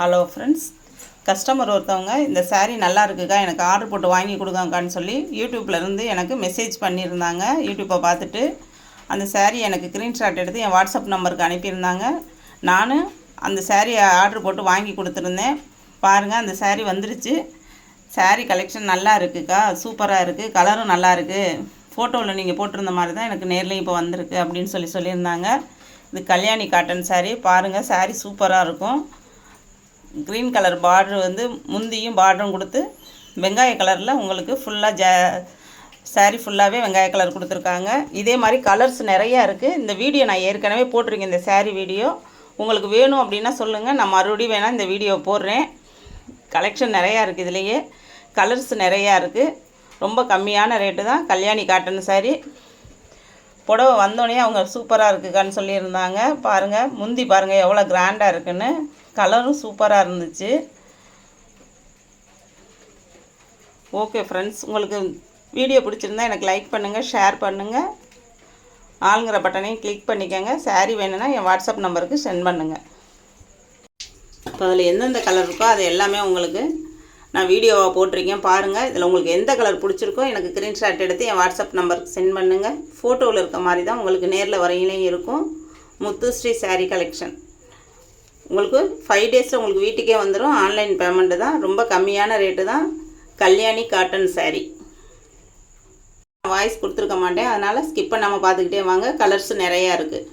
Hello friends customer ஒருத்தவங்க இந்த saree நல்லா இருக்குக்கா எனக்கு ஆர்டர் போட்டு வாங்கி கொடுங்கக்கான்னு சொல்லி யூடியூப்லேருந்து எனக்கு மெசேஜ் பண்ணியிருந்தாங்க. யூடியூப்பை பார்த்துட்டு அந்த சேரீ எனக்கு ஸ்க்ரீன்ஷாட் எடுத்து என் வாட்ஸ்அப் நம்பருக்கு அனுப்பியிருந்தாங்க. நானும் அந்த சாரியை ஆர்டர் போட்டு வாங்கி கொடுத்துருந்தேன். பாருங்கள் அந்த சேரீ வந்துருச்சு. சாரீ கலெக்ஷன் நல்லா இருக்குக்கா சூப்பராக இருக்குது கலரும் நல்லா இருக்குது ஃபோட்டோவில் நீங்கள் போட்டிருந்த மாதிரி தான் எனக்கு நேர்லேயும் இப்போ வந்திருக்கு அப்படின்னு சொல்லி சொல்லியிருந்தாங்க. இது கல்யாணி காட்டன் சாரீ பாருங்கள் சாரீ சூப்பராக இருக்கும். க்ரீன் கலர் பார்டர் வந்து முந்தியும் பார்டரும் கொடுத்து வெங்காய கலரில் உங்களுக்கு ஃபுல்லாக ஜ சாரீ ஃபுல்லாகவே வெங்காய கலர் கொடுத்துருக்காங்க. இதே மாதிரி கலர்ஸ் நிறையா இருக்குது இந்த வீடியோ நான் ஏற்கனவே போட்டிருக்கேன் இந்த சாரீ வீடியோ உங்களுக்கு வேணும் அப்படின்னா சொல்லுங்கள் நான் மறுபடியும் வேணால் இந்த வீடியோ போடுறேன். கலெக்ஷன் நிறையா இருக்குது இதுலேயே. கலர்ஸ் நிறையா இருக்குது ரொம்ப கம்மியான ரேட்டு தான். கல்யாணி காட்டன் சாரீ புடவை வந்தோடனே அவங்க சூப்பராக இருக்குக்கான்னு சொல்லியிருந்தாங்க. பாருங்கள் முந்தி பாருங்கள் எவ்வளோ கிராண்டாக இருக்குன்னு. கலரும் சூப்பராக இருந்துச்சு. ஓகே ஃப்ரெண்ட்ஸ் உங்களுக்கு வீடியோ பிடிச்சிருந்தா எனக்கு லைக் பண்ணுங்கள் ஷேர் பண்ணுங்கள் ஆளுங்கிற பட்டனையும் கிளிக் பண்ணிக்கோங்க. சாரீ வேணும்னா என் வாட்ஸ்அப் நம்பருக்கு சென்ட் பண்ணுங்கள் இப்போ அதில் எந்தெந்த கலர் இருக்கோ அது எல்லாமே உங்களுக்கு நான் வீடியோவை போட்டிருக்கேன் பாருங்கள் இதில் உங்களுக்கு எந்த கலர் பிடிச்சிருக்கோ எனக்கு ஸ்க்ரீன்ஷாட் எடுத்து என் வாட்ஸ்அப் நம்பருக்கு சென்ட் பண்ணுங்கள் ஃபோட்டோவில் இருக்க மாதிரி தான் உங்களுக்கு நேரில் வரையிலையும் இருக்கும். முத்துஸ்ரீ saree கலெக்ஷன் உங்களுக்கு ஃபைவ் டேஸில் உங்களுக்கு வீட்டுக்கே வந்துடும் ஆன்லைன் பேமெண்ட்டு தான். ரொம்ப கம்மியான ரேட்டு தான். Kalyani cotton saree. வாய்ஸ் கொடுத்துருக்க மாட்டேன். அதனால் ஸ்கிப் பண்ணாமல் பார்த்துக்கிட்டே வாங்க. கலர்ஸ் நிறையா இருக்குது